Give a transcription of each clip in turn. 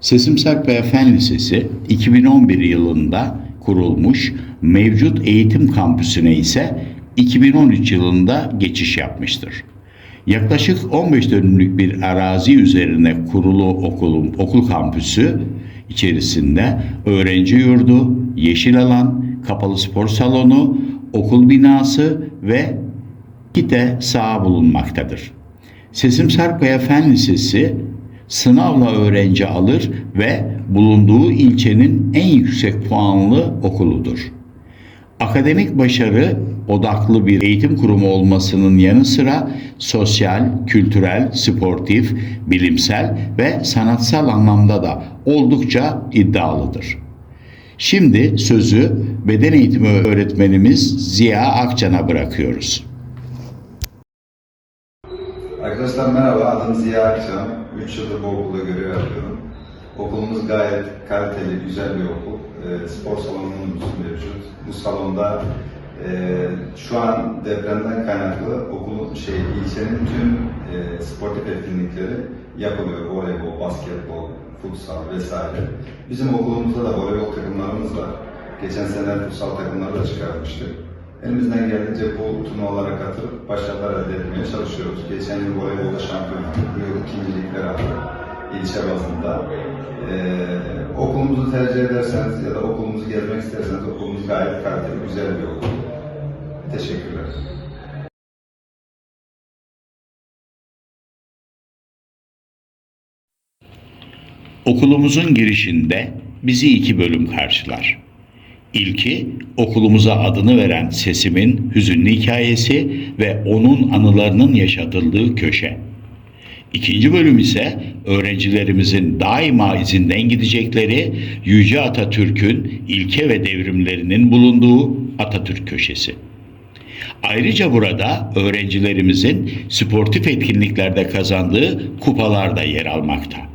Sesim Sarpkaya Fen Lisesi 2011 yılında kurulmuş, mevcut eğitim kampüsüne ise 2013 yılında geçiş yapmıştır. Yaklaşık 15 dönümlük bir arazi üzerine kurulu okulun okul kampüsü içerisinde öğrenci yurdu, yeşil alan, kapalı spor salonu, okul binası ve iki de saha bulunmaktadır. Sesim Sarpkaya Fen Lisesi sınavla öğrenci alır ve bulunduğu ilçenin en yüksek puanlı okuludur. Akademik başarı odaklı bir eğitim kurumu olmasının yanı sıra sosyal, kültürel, sportif, bilimsel ve sanatsal anlamda da oldukça iddialıdır. Şimdi sözü beden eğitimi öğretmenimiz Ziya Akcan'a bırakıyoruz. Arkadaşlar merhaba, adım Ziya Akçam. 3 yıldır bu okulda görev yapıyorum. Okulumuz gayet kaliteli, güzel bir okul. Ee, spor salonumuz mevcut. Bu salonda e, şu an depremden kaynaklı okulun şey ilçenin tüm e, sportif etkinlikleri yapılıyor. Voleybol, basketbol, futsal vesaire. Bizim okulumuzda da voleybol takımlarımız var. Geçen sene futsal takımları da çıkarmıştık. Elimizden geldiğince bu turnuvalara katılıp başarılar elde etmeye çalışıyoruz. Geçen yıl voleybolda şampiyon olduk. Bu yıl ikincilikler aldık ilçe bazında. Ee, okulumuzu tercih ederseniz ya da okulumuzu gezmek isterseniz okulumuz gayet kaliteli, güzel bir okul. Teşekkürler. Okulumuzun girişinde bizi iki bölüm karşılar. İlki okulumuza adını veren sesimin hüzünlü hikayesi ve onun anılarının yaşatıldığı köşe. İkinci bölüm ise öğrencilerimizin daima izinden gidecekleri Yüce Atatürk'ün ilke ve devrimlerinin bulunduğu Atatürk köşesi. Ayrıca burada öğrencilerimizin sportif etkinliklerde kazandığı kupalar da yer almakta.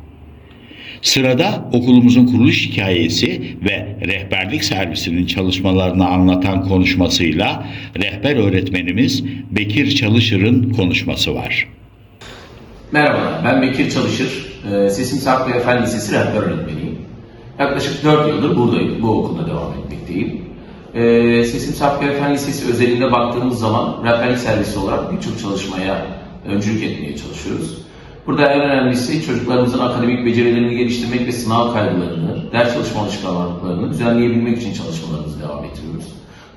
Sırada okulumuzun kuruluş hikayesi ve rehberlik servisinin çalışmalarını anlatan konuşmasıyla rehber öğretmenimiz Bekir Çalışır'ın konuşması var. Merhaba, ben Bekir Çalışır. Ee, Sesim Sarp Fen Lisesi rehber öğretmeniyim. Yaklaşık 4 yıldır buradayım, bu okulda devam etmekteyim. Ee, Sesim Sarp Fen Lisesi özelinde baktığımız zaman rehberlik servisi olarak birçok çalışmaya öncülük etmeye çalışıyoruz. Burada en önemlisi çocuklarımızın akademik becerilerini geliştirmek ve sınav kaygılarını, ders çalışma alışkanlıklarını düzenleyebilmek için çalışmalarımızı devam ettiriyoruz.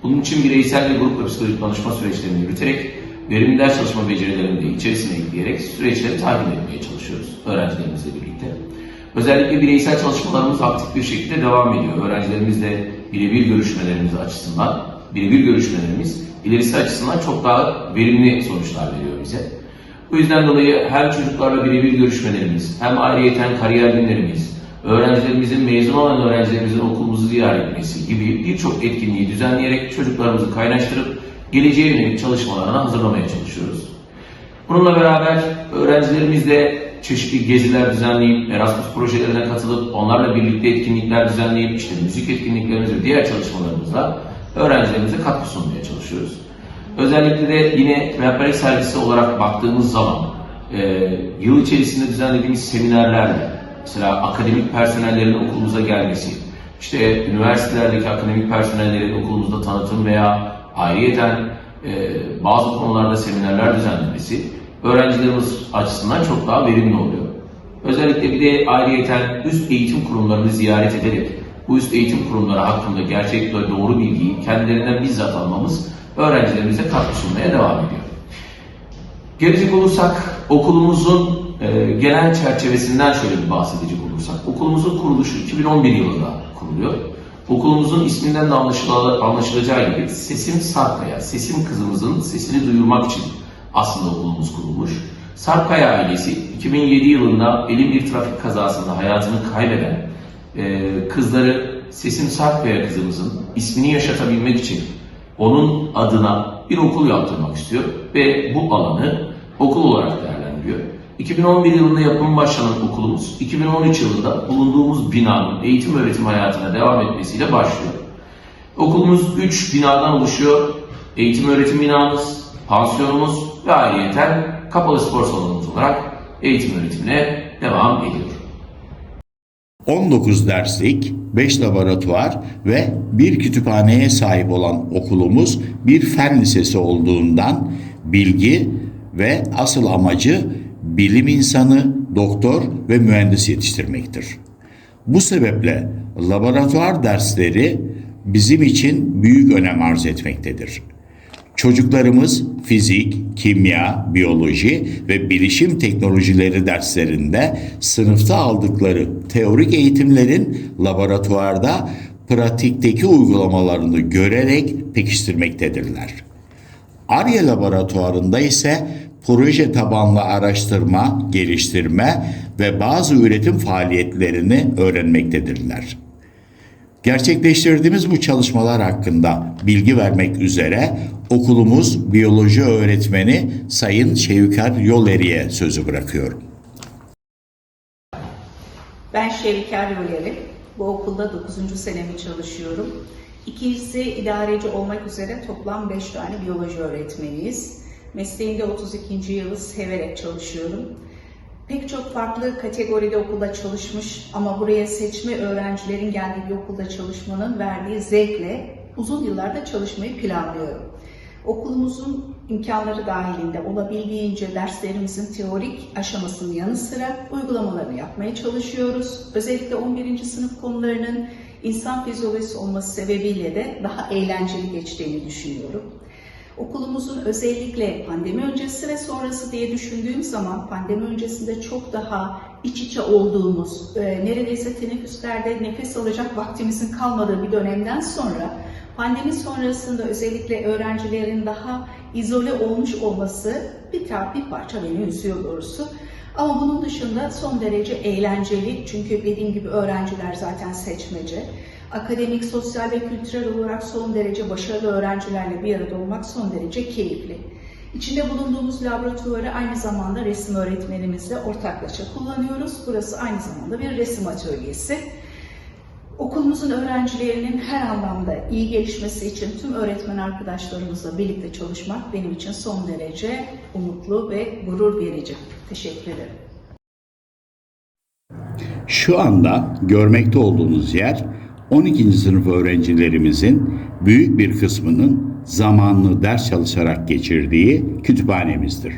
Bunun için bireysel ve grup ve psikolojik danışma süreçlerini yürüterek verimli ders çalışma becerilerini de içerisine ekleyerek süreçleri takip etmeye çalışıyoruz öğrencilerimizle birlikte. Özellikle bireysel çalışmalarımız aktif bir şekilde devam ediyor. Öğrencilerimizle birebir görüşmelerimiz açısından, birebir görüşmelerimiz ilerisi açısından çok daha verimli sonuçlar veriyor bize. Bu yüzden dolayı hem çocuklarla birebir görüşmelerimiz, hem ayrıyeten kariyer günlerimiz, öğrencilerimizin mezun olan öğrencilerimizin okulumuzu ziyaret etmesi gibi birçok etkinliği düzenleyerek çocuklarımızı kaynaştırıp geleceğe yönelik çalışmalarına hazırlamaya çalışıyoruz. Bununla beraber öğrencilerimizle çeşitli geziler düzenleyip, Erasmus projelerine katılıp, onlarla birlikte etkinlikler düzenleyip, işte müzik etkinliklerimiz ve diğer çalışmalarımızla öğrencilerimize katkı sunmaya çalışıyoruz. Özellikle de yine rehberlik servisi olarak baktığımız zaman e, yıl içerisinde düzenlediğimiz seminerlerle, mesela akademik personellerin okulumuza gelmesi, işte üniversitelerdeki akademik personellerin okulumuzda tanıtım veya ayrıyeten e, bazı konularda seminerler düzenlemesi öğrencilerimiz açısından çok daha verimli oluyor. Özellikle bir de ayrıyeten üst eğitim kurumlarını ziyaret ederek bu üst eğitim kurumları hakkında gerçek ve doğru bilgiyi kendilerinden bizzat almamız öğrencilerimize katkı sunmaya devam ediyor. Gelecek olursak okulumuzun e, genel çerçevesinden şöyle bir bahsedecek olursak, okulumuzun kuruluşu 2011 yılında kuruluyor. Okulumuzun isminden de anlaşıla- anlaşılacağı gibi Sesim Sarpkaya, Sesim kızımızın sesini duyurmak için aslında okulumuz kurulmuş. Sarpkaya ailesi 2007 yılında elin bir trafik kazasında hayatını kaybeden e, kızları Sesim Sarpkaya kızımızın ismini yaşatabilmek için onun adına bir okul yaptırmak istiyor ve bu alanı okul olarak değerlendiriyor. 2011 yılında yapımı başlanan okulumuz 2013 yılında bulunduğumuz binanın eğitim öğretim hayatına devam etmesiyle başlıyor. Okulumuz 3 binadan oluşuyor. Eğitim öğretim binamız, pansiyonumuz ve ayrıyeten kapalı spor salonumuz olarak eğitim öğretimine devam ediyor. 19 derslik, 5 laboratuvar ve bir kütüphaneye sahip olan okulumuz bir fen lisesi olduğundan bilgi ve asıl amacı bilim insanı, doktor ve mühendis yetiştirmektir. Bu sebeple laboratuvar dersleri bizim için büyük önem arz etmektedir. Çocuklarımız fizik, kimya, biyoloji ve bilişim teknolojileri derslerinde sınıfta aldıkları teorik eğitimlerin laboratuvarda pratikteki uygulamalarını görerek pekiştirmektedirler. ARGE laboratuvarında ise proje tabanlı araştırma, geliştirme ve bazı üretim faaliyetlerini öğrenmektedirler. Gerçekleştirdiğimiz bu çalışmalar hakkında bilgi vermek üzere okulumuz biyoloji öğretmeni Sayın Şevker Yoleri'ye sözü bırakıyorum. Ben Şevker Yoleri. Bu okulda 9. senemi çalışıyorum. İkisi idareci olmak üzere toplam 5 tane biyoloji öğretmeniyiz. Mesleğimde 32. yılı severek çalışıyorum. Pek çok farklı kategoride okulda çalışmış ama buraya seçme öğrencilerin geldiği bir okulda çalışmanın verdiği zevkle uzun yıllarda çalışmayı planlıyorum. Okulumuzun imkanları dahilinde olabildiğince derslerimizin teorik aşamasının yanı sıra uygulamalarını yapmaya çalışıyoruz. Özellikle 11. sınıf konularının insan fizyolojisi olması sebebiyle de daha eğlenceli geçtiğini düşünüyorum. Okulumuzun özellikle pandemi öncesi ve sonrası diye düşündüğüm zaman pandemi öncesinde çok daha iç içe olduğumuz, e, neredeyse teneffüslerde nefes alacak vaktimizin kalmadığı bir dönemden sonra pandemi sonrasında özellikle öğrencilerin daha izole olmuş olması bir, tar- bir parça beni üzüyor doğrusu. Ama bunun dışında son derece eğlenceli çünkü dediğim gibi öğrenciler zaten seçmece. Akademik, sosyal ve kültürel olarak son derece başarılı öğrencilerle bir arada olmak son derece keyifli. İçinde bulunduğumuz laboratuvarı aynı zamanda resim öğretmenimizle ortaklaşa kullanıyoruz. Burası aynı zamanda bir resim atölyesi. Okulumuzun öğrencilerinin her anlamda iyi gelişmesi için tüm öğretmen arkadaşlarımızla birlikte çalışmak benim için son derece umutlu ve gurur verici. Teşekkür ederim. Şu anda görmekte olduğunuz yer 12. sınıf öğrencilerimizin büyük bir kısmının zamanını ders çalışarak geçirdiği kütüphanemizdir.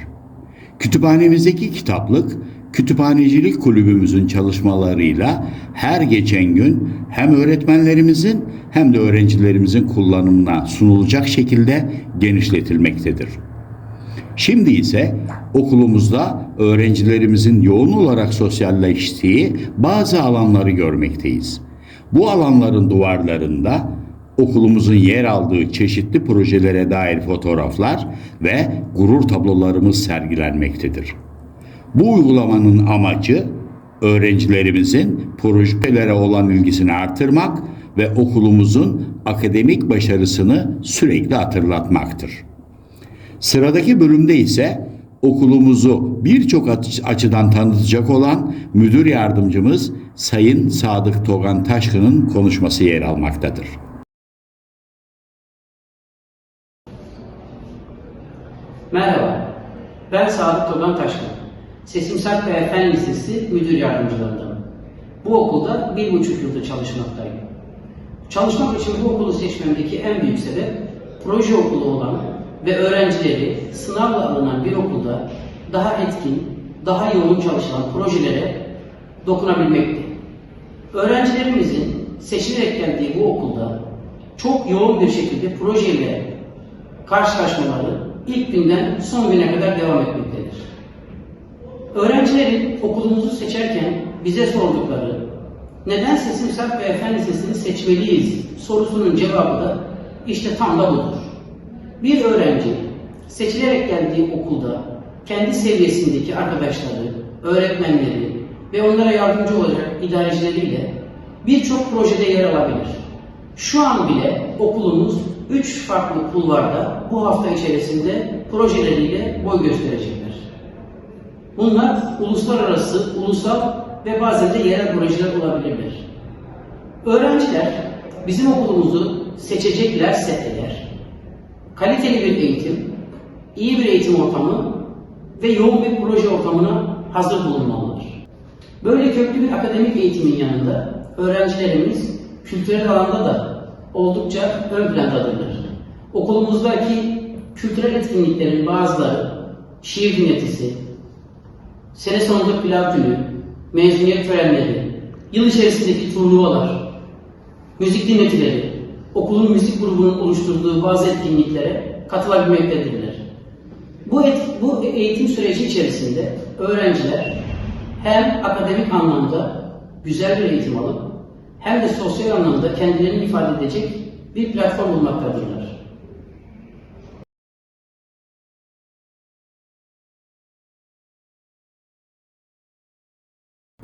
Kütüphanemizdeki kitaplık, kütüphanecilik kulübümüzün çalışmalarıyla her geçen gün hem öğretmenlerimizin hem de öğrencilerimizin kullanımına sunulacak şekilde genişletilmektedir. Şimdi ise okulumuzda öğrencilerimizin yoğun olarak sosyalleştiği bazı alanları görmekteyiz. Bu alanların duvarlarında okulumuzun yer aldığı çeşitli projelere dair fotoğraflar ve gurur tablolarımız sergilenmektedir. Bu uygulamanın amacı öğrencilerimizin projelere olan ilgisini artırmak ve okulumuzun akademik başarısını sürekli hatırlatmaktır. Sıradaki bölümde ise okulumuzu birçok aç- açıdan tanıtacak olan müdür yardımcımız Sayın Sadık Togan Taşkın'ın konuşması yer almaktadır. Merhaba, ben Sadık Togan Taşkın. Sesim Sakkaya Fen Lisesi Müdür Yardımcılarındanım. Bu okulda bir buçuk yıldır çalışmaktayım. Çalışmak için bu okulu seçmemdeki en büyük sebep, proje okulu olan ve öğrencileri sınavla alınan bir okulda daha etkin, daha yoğun çalışılan projelere dokunabilmekti. Öğrencilerimizin seçilerek geldiği bu okulda çok yoğun bir şekilde projeyle karşılaşmaları ilk günden son güne kadar devam etmektedir. Öğrencilerin okulumuzu seçerken bize sordukları neden Sesim Sakkaya Fen Lisesi'ni seçmeliyiz sorusunun cevabı da işte tam da budur. Bir öğrenci seçilerek geldiği okulda kendi seviyesindeki arkadaşları, öğretmenleri ve onlara yardımcı olacak idarecileriyle birçok projede yer alabilir. Şu an bile okulumuz 3 farklı kulvarda bu hafta içerisinde projeleriyle boy gösterecekler. Bunlar uluslararası, ulusal ve bazen de yerel projeler olabilirler. Öğrenciler bizim okulumuzu seçeceklerse eğer kaliteli bir eğitim, iyi bir eğitim ortamı ve yoğun bir proje ortamına hazır bulunmalıdır. Böyle köklü bir akademik eğitimin yanında öğrencilerimiz kültürel alanda da oldukça ön plandadırlar. Okulumuzdaki kültürel etkinliklerin bazıları şiir dinletisi, sene sonunda pilav günü, mezuniyet törenleri, yıl içerisindeki turnuvalar, müzik dinletileri, okulun müzik grubunun oluşturduğu bazı etkinliklere katılabilmektedirler. Bu, et, bu eğitim süreci içerisinde öğrenciler hem akademik anlamda güzel bir eğitim alıp hem de sosyal anlamda kendilerini ifade edecek bir platform bulmaktadırlar.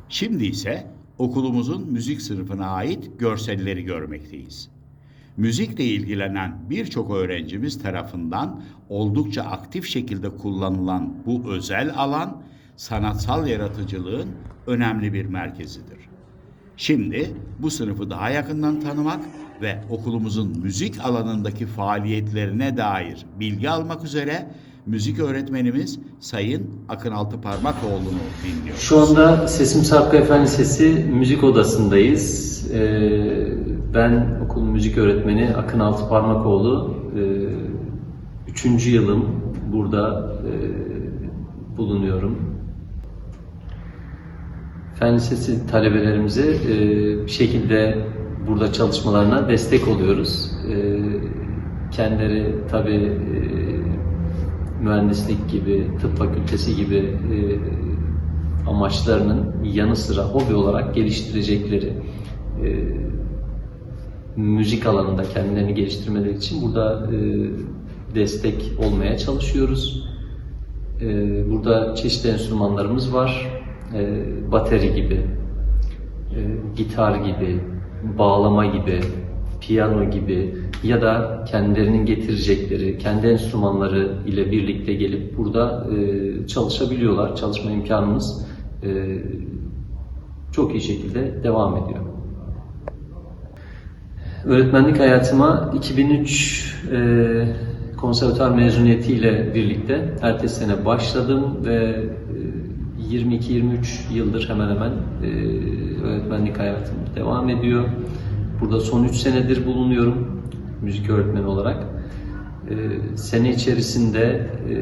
Şimdi ise okulumuzun müzik sınıfına ait görselleri görmekteyiz. Müzikle ilgilenen birçok öğrencimiz tarafından oldukça aktif şekilde kullanılan bu özel alan sanatsal yaratıcılığın önemli bir merkezidir. Şimdi bu sınıfı daha yakından tanımak ve okulumuzun müzik alanındaki faaliyetlerine dair bilgi almak üzere müzik öğretmenimiz Sayın Akın Altıparmakoğlu'nu dinliyoruz. Şu anda Sesim Sarp Efendi Lisesi müzik odasındayız. Ee, ben okul müzik öğretmeni Akın Altıparmakoğlu. Ee, üçüncü yılım burada e, bulunuyorum. Fen Lisesi talebelerimize e, bir şekilde burada çalışmalarına destek oluyoruz. E, kendileri tabii e, mühendislik gibi, tıp fakültesi gibi e, amaçlarının yanı sıra hobi olarak geliştirecekleri e, müzik alanında kendilerini geliştirmeleri için burada e, destek olmaya çalışıyoruz. E, burada çeşitli enstrümanlarımız var. E, bateri gibi, e, gitar gibi, bağlama gibi, piyano gibi ya da kendilerinin getirecekleri, kendi enstrümanları ile birlikte gelip burada e, çalışabiliyorlar. Çalışma imkanımız e, çok iyi şekilde devam ediyor. Öğretmenlik hayatıma 2003 e, konservatuar mezuniyetiyle birlikte ertesi sene başladım ve e, 22-23 yıldır hemen hemen e, öğretmenlik hayatım devam ediyor. Burada son 3 senedir bulunuyorum müzik öğretmeni olarak. E, sene içerisinde e,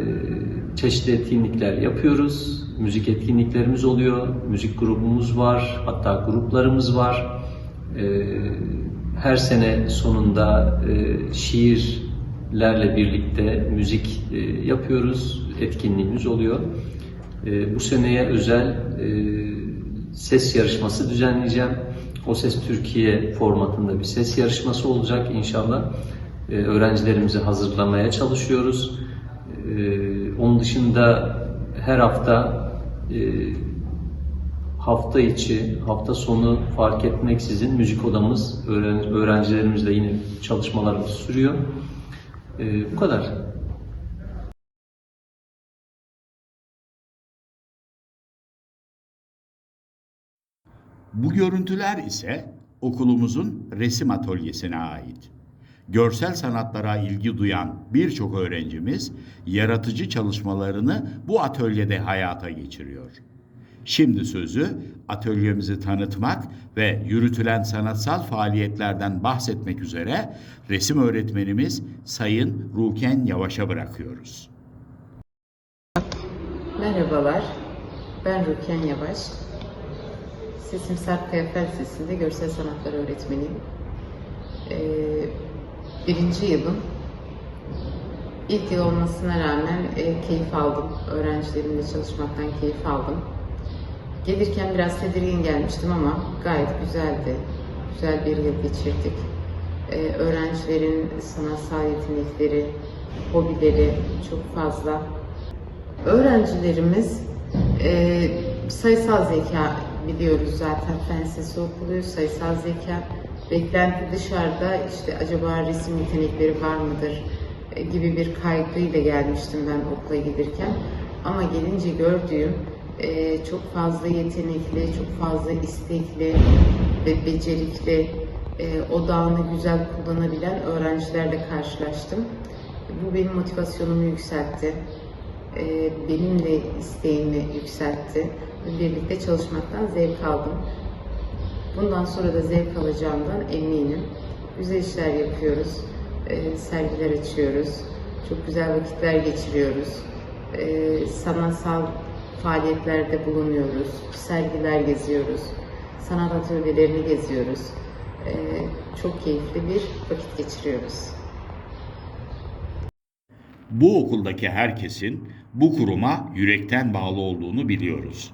çeşitli etkinlikler yapıyoruz. Müzik etkinliklerimiz oluyor. Müzik grubumuz var. Hatta gruplarımız var. E, her sene sonunda e, şiirlerle birlikte müzik e, yapıyoruz. Etkinliğimiz oluyor. E, bu seneye özel e, ses yarışması düzenleyeceğim. O Ses Türkiye formatında bir ses yarışması olacak inşallah. E, öğrencilerimizi hazırlamaya çalışıyoruz. E, onun dışında her hafta e, hafta içi, hafta sonu fark etmeksizin müzik odamız, öğren- öğrencilerimizle yine çalışmalarımız sürüyor. E, bu kadar. Bu görüntüler ise okulumuzun resim atölyesine ait. Görsel sanatlara ilgi duyan birçok öğrencimiz yaratıcı çalışmalarını bu atölyede hayata geçiriyor. Şimdi sözü atölyemizi tanıtmak ve yürütülen sanatsal faaliyetlerden bahsetmek üzere resim öğretmenimiz Sayın Ruken Yavaş'a bırakıyoruz. Merhabalar, ben Ruken Yavaş. Sesim Sarp Fen Lisesi'nde görsel sanatlar öğretmeniyim. Ee, birinci yılım. İlk yıl olmasına rağmen e, keyif aldım. Öğrencilerimle çalışmaktan keyif aldım. Gelirken biraz tedirgin gelmiştim ama gayet güzeldi. Güzel bir yıl geçirdik. Ee, öğrencilerin sanatsal yetenekleri, hobileri çok fazla. Öğrencilerimiz e, sayısal zeka biliyoruz zaten fen lisesi okuluyor. Sayısal zeka beklenti dışarıda işte acaba resim yetenekleri var mıdır e, gibi bir kaygıyla gelmiştim ben okula giderken. Ama gelince gördüğüm e, çok fazla yetenekli, çok fazla istekli ve becerikli, e, odağını güzel kullanabilen öğrencilerle karşılaştım. Bu benim motivasyonumu yükseltti. Benim de isteğimi yükseltti. Birlikte çalışmaktan zevk aldım. Bundan sonra da zevk alacağımdan eminim. Güzel işler yapıyoruz, e, sergiler açıyoruz, çok güzel vakitler geçiriyoruz, e, sanatsal faaliyetlerde bulunuyoruz, sergiler geziyoruz, sanat atölyelerini geziyoruz. E, çok keyifli bir vakit geçiriyoruz. Bu okuldaki herkesin bu kuruma yürekten bağlı olduğunu biliyoruz.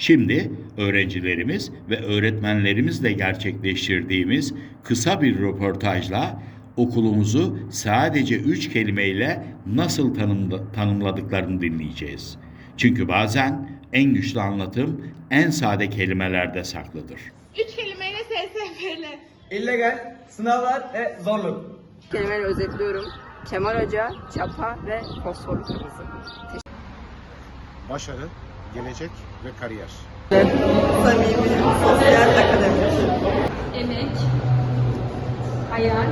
Şimdi öğrencilerimiz ve öğretmenlerimizle gerçekleştirdiğimiz kısa bir röportajla okulumuzu sadece üç kelimeyle nasıl tanımla- tanımladıklarını dinleyeceğiz. Çünkü bazen en güçlü anlatım en sade kelimelerde saklıdır. Üç kelimeyle SSF'li. illegal, sınavlar ve zorluk. kelimeyle özetliyorum. Kemal Hoca, çapa ve fosforlu kırmızı. başarı, gelecek ve kariyer. Emek, hayal,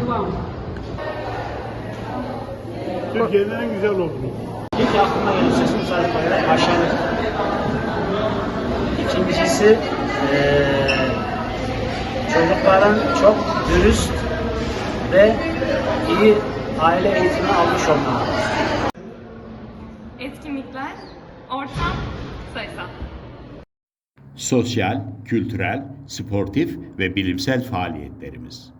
yuvam. Türkiye'nin en güzel okulu. İlk aklıma gelen sesim sayfaya başarı. İkincisi eee çocukların çok dürüst ve iyi aile eğitimi almış olmaları. Etkinlikler, ortam, sayısal. sosyal, kültürel, sportif ve bilimsel faaliyetlerimiz.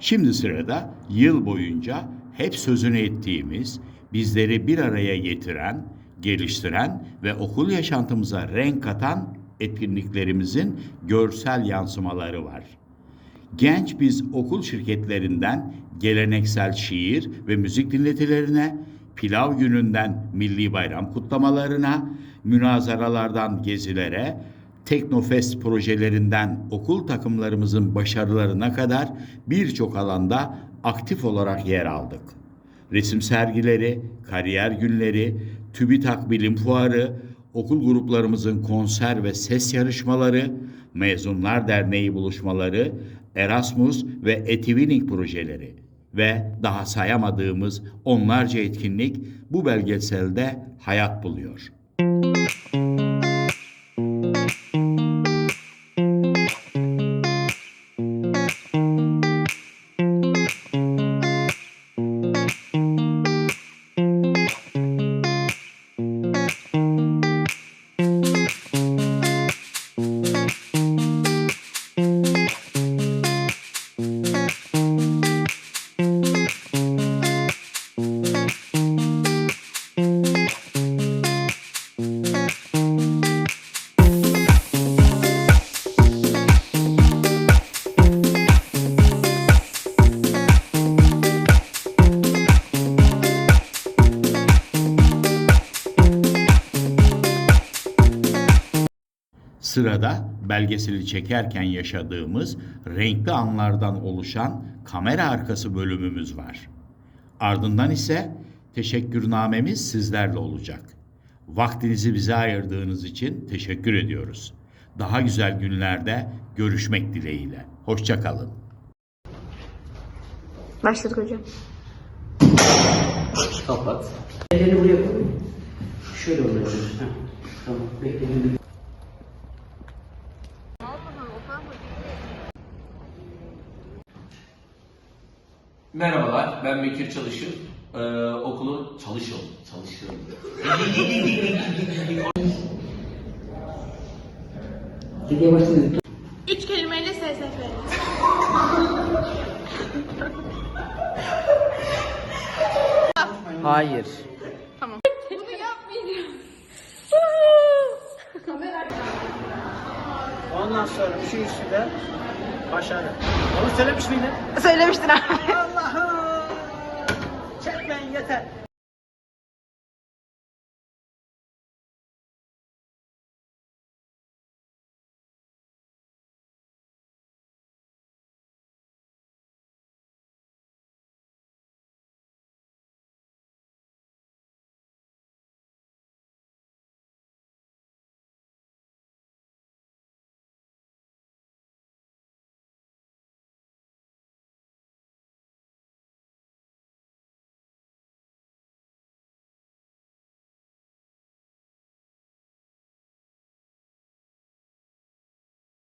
Şimdi sırada yıl boyunca hep sözünü ettiğimiz, bizleri bir araya getiren, geliştiren ve okul yaşantımıza renk katan etkinliklerimizin görsel yansımaları var. Genç biz okul şirketlerinden geleneksel şiir ve müzik dinletilerine, pilav gününden milli bayram kutlamalarına, münazaralardan gezilere, Teknofest projelerinden okul takımlarımızın başarılarına kadar birçok alanda aktif olarak yer aldık. Resim sergileri, kariyer günleri, TÜBİTAK Bilim Fuarı, okul gruplarımızın konser ve ses yarışmaları, Mezunlar Derneği buluşmaları, Erasmus ve Etivining projeleri ve daha sayamadığımız onlarca etkinlik bu belgeselde hayat buluyor. Sırada belgeseli çekerken yaşadığımız renkli anlardan oluşan kamera arkası bölümümüz var. Ardından ise teşekkürnamemiz sizlerle olacak. Vaktinizi bize ayırdığınız için teşekkür ediyoruz. Daha güzel günlerde görüşmek dileğiyle. Hoşçakalın. Başladık hocam. Kapat. Ellerini buraya koy. Şöyle. Ha, Tamam. Bekleyin. Merhabalar, ben Bekir Çalışır. Ee, okulu çalışıyorum, çalışıyorum. Geriye başlayın. Üç kelimeyle SSF'li. Hayır. Bunu yapmayacağım. Ondan sonra şu üstüde başarı. Onu söylemiş miydin? Söylemiştin abi.